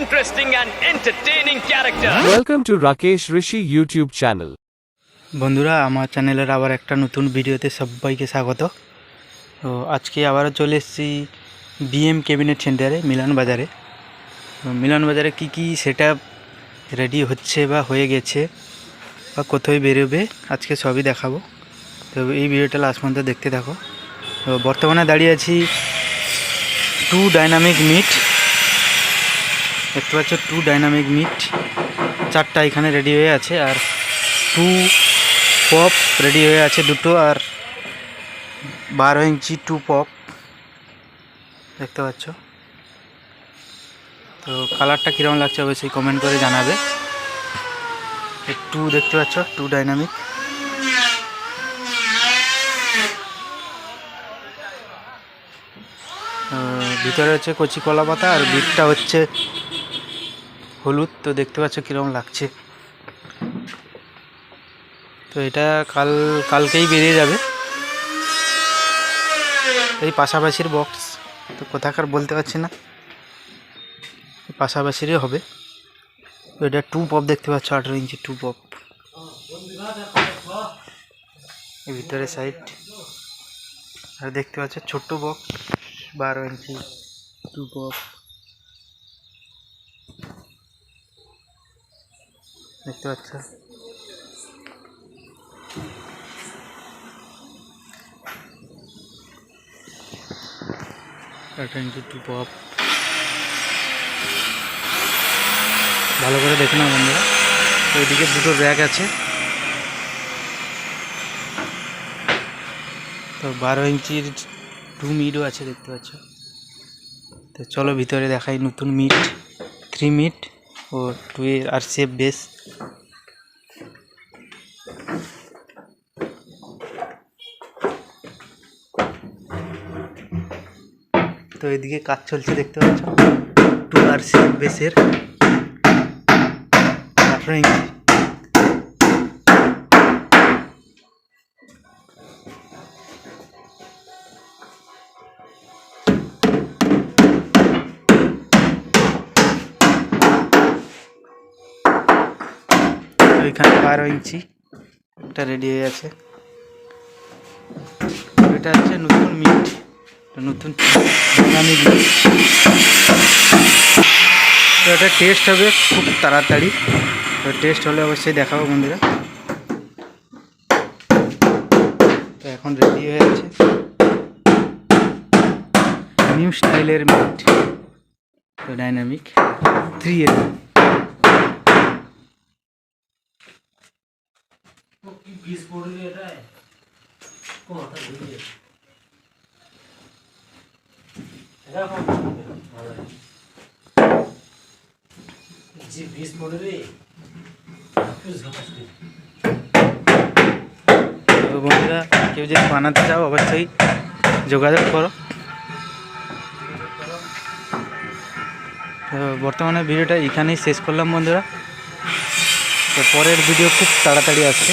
interesting and entertaining character. Welcome to Rakesh Rishi YouTube channel. বন্ধুরা আমার চ্যানেলের আবার একটা নতুন ভিডিওতে সবাইকে স্বাগত। তো আজকে আবারও চলে এসেছি বিএম ক্যাবিনেট সেন্টারে মিলন বাজারে। তো মিলন বাজারে কি কি সেট রেডি হচ্ছে বা হয়ে গেছে বা কোথায় বেরোবে আজকে সবই দেখাবো। তো এই ভিডিওটা লাস্ট পর্যন্ত দেখতে থাকো। তো বর্তমানে দাঁড়িয়ে আছি টু ডাইনামিক মিট দেখতে পাচ্ছ টু ডাইনামিক মিট চারটা এখানে রেডি হয়ে আছে, আর টু পপ রেডি হয়ে আছে দুটো, আর বারো ইঞ্চি টু পপ দেখতে পাচ্ছ? তো কালারটা কীরকম লাগছে অবশ্যই কমেন্ট করে জানাবে। টু দেখতে পাচ্ছ টু ডাইনামিক ভিতরে হচ্ছে কচি কলা পাতা, আর বিটটা হচ্ছে হলুদ তো দেখতে পাচ্ছ কীরকম লাগছে। তো এটা কাল, কালকেই বেরিয়ে যাবে। এই পাশাপাশির বক্স তো কোথাকার বলতে পারছি না। পাশাপাশিরই হবে। তো এটা টু পপ দেখতে পাচ্ছ, আঠেরো ইঞ্চি টু পপ ভিতরে সাইড আর দেখতে পাচ্ছ ছোট্ট বক্স বারো ইঞ্চি টু পপ দেখতে পাচ্ছ? ভালো করে দেখে নাও বন্ধুরা। ওইদিকে দুটো র্যাক আছে। তো বারো ইঞ্চির টু মিটও আছে দেখতে পাচ্ছ। তো চলো ভিতরে দেখাই নতুন মিট থ্রি মিট ও টু এর আর সেফ বেস তো এদিকে কাজ চলছে দেখতে পাচ্ছ? টু আর সি বেসের। আঠারো ইঞ্চি এখানে বারো ইঞ্চি একটা রেডি হয়ে আছে এটা হচ্ছে নতুন মিট নতুন আমি তো এটা টেস্ট হবে খুব তাড়াতাড়ি। তো টেস্ট হলে অবশ্যই দেখাবো বন্ধুরা। তো এখন রেডি হয়ে আছে নিউ স্টাইলের মিট তো ডাইনামিক থ্রি এর তো বন্ধুরা, কেউ যদি বানাতে চাও, অবশ্যই যোগাযোগ করো। তো বর্তমানে ভিডিওটা এখানেই শেষ করলাম বন্ধুরা। তো পরের ভিডিও খুব তাড়াতাড়ি আসছে